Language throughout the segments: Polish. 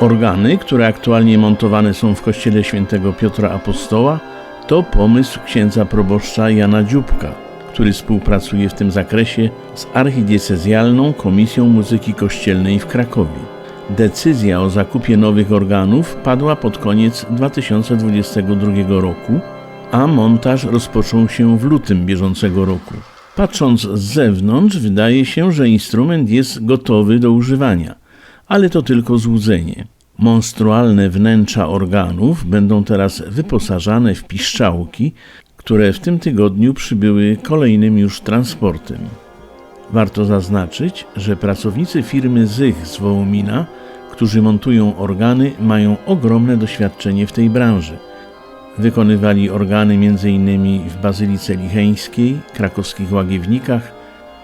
Organy, które aktualnie montowane są w kościele świętego Piotra Apostoła, to pomysł księdza proboszcza Jana Dziubka, który współpracuje w tym zakresie z archidiecezjalną Komisją Muzyki Kościelnej w Krakowie. Decyzja o zakupie nowych organów padła pod koniec 2022 roku, a montaż rozpoczął się w lutym bieżącego roku. Patrząc z zewnątrz, wydaje się, że instrument jest gotowy do używania, ale to tylko złudzenie. Monstrualne wnętrza organów będą teraz wyposażane w piszczałki, które w tym tygodniu przybyły kolejnym już transportem. Warto zaznaczyć, że pracownicy firmy Zych z Wołomina, którzy montują organy, mają ogromne doświadczenie w tej branży. Wykonywali organy m.in. w Bazylice Licheńskiej, krakowskich Łagiewnikach,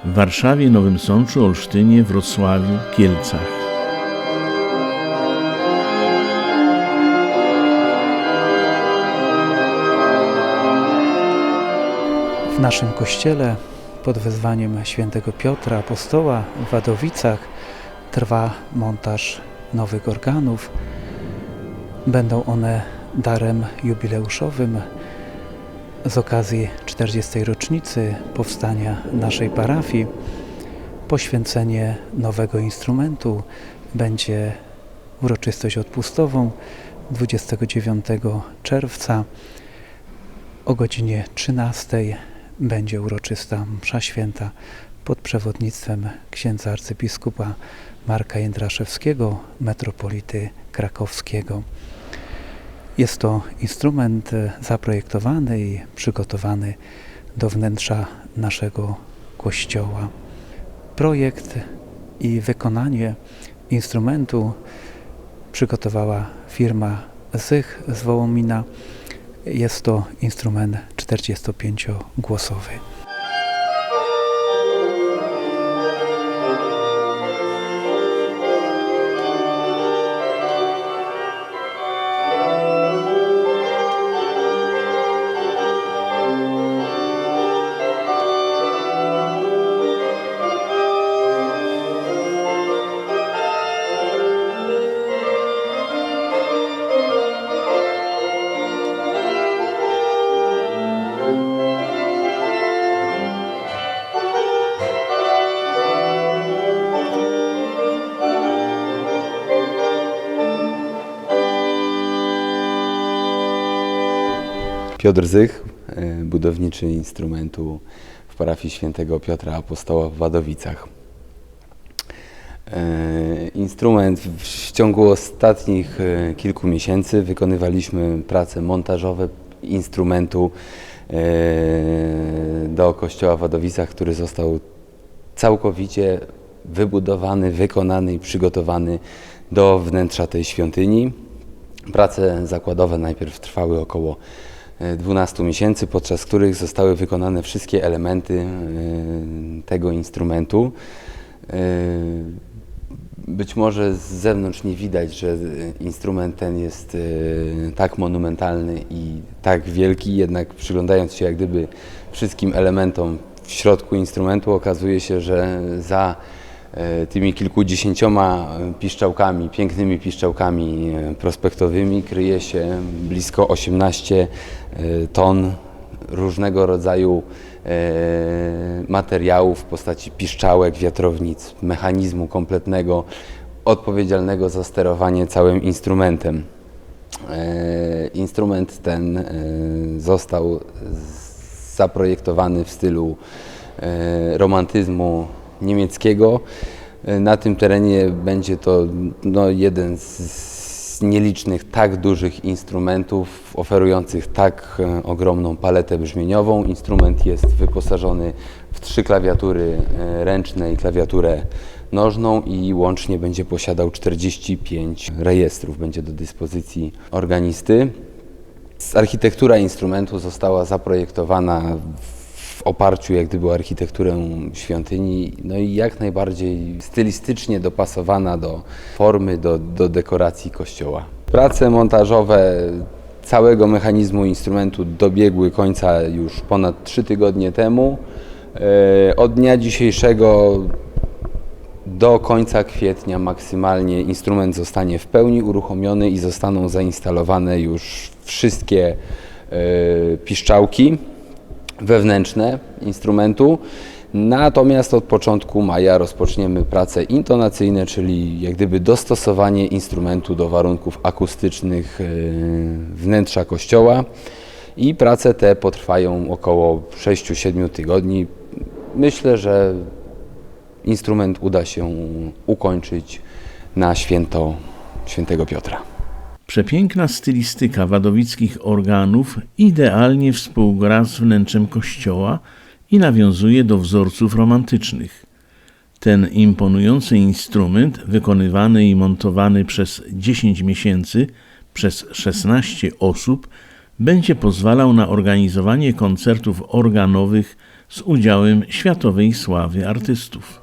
w Warszawie, Nowym Sączu, Olsztynie, Wrocławiu, Kielcach. Naszym kościele pod wezwaniem świętego Piotra Apostoła w Wadowicach trwa montaż nowych organów. Będą one darem jubileuszowym z okazji 40. rocznicy powstania naszej parafii. Poświęcenie nowego instrumentu będzie uroczystość odpustową 29 czerwca o godzinie 13 będzie uroczysta msza święta pod przewodnictwem księdza arcybiskupa Marka Jędraszewskiego, metropolity krakowskiego. Jest to instrument zaprojektowany i przygotowany do wnętrza naszego kościoła. Projekt i wykonanie instrumentu przygotowała firma Zych z Wołomina. Jest to instrument 45-głosowy. Piotr Zych, e, budowniczy instrumentu w parafii świętego Piotra Apostoła w Wadowicach. E, Instrument w ciągu ostatnich e, kilku miesięcy wykonywaliśmy prace montażowe instrumentu do kościoła w Wadowicach, który został całkowicie wybudowany, wykonany i przygotowany do wnętrza tej świątyni. Prace zakładowe najpierw trwały około 12 miesięcy, podczas których zostały wykonane wszystkie elementy e, tego instrumentu. E, być może z zewnątrz nie widać, że instrument ten jest e, tak monumentalny i tak wielki, jednak przyglądając się jak gdyby wszystkim elementom w środku instrumentu okazuje się, że za E, tymi kilkudziesięcioma piszczałkami, pięknymi piszczałkami e, prospektowymi kryje się blisko 18 e, ton różnego rodzaju materiałów w postaci piszczałek, wiatrownic, mechanizmu kompletnego, odpowiedzialnego za sterowanie całym instrumentem. Instrument ten został zaprojektowany w stylu romantyzmu niemieckiego. E, na tym terenie będzie to no, jeden z nielicznych tak dużych instrumentów oferujących tak e, ogromną paletę brzmieniową. Instrument jest wyposażony w trzy klawiatury e, ręczne i klawiaturę nożną i łącznie będzie posiadał 45 rejestrów. Będzie do dyspozycji organisty. Architektura instrumentu została zaprojektowana w w oparciu jak gdyby o architekturę świątyni, no i jak najbardziej stylistycznie dopasowana do formy, do, do dekoracji kościoła. Prace montażowe całego mechanizmu instrumentu dobiegły końca już ponad trzy tygodnie temu. E, od dnia dzisiejszego Do końca kwietnia maksymalnie instrument zostanie w pełni uruchomiony i zostaną zainstalowane już wszystkie e, piszczałki wewnętrzne instrumentu. Natomiast od początku maja rozpoczniemy prace intonacyjne, czyli jak gdyby dostosowanie instrumentu do warunków akustycznych e, wnętrza kościoła. I prace te potrwają około 6-7 tygodni. Myślę, że instrument uda się ukończyć na święto świętego Piotra. Przepiękna stylistyka wadowickich organów idealnie współgra z wnętrzem kościoła i nawiązuje do wzorców romantycznych. Ten imponujący instrument, wykonywany i montowany przez 10 miesięcy przez 16 osób, będzie pozwalał na organizowanie koncertów organowych z udziałem światowej sławy artystów.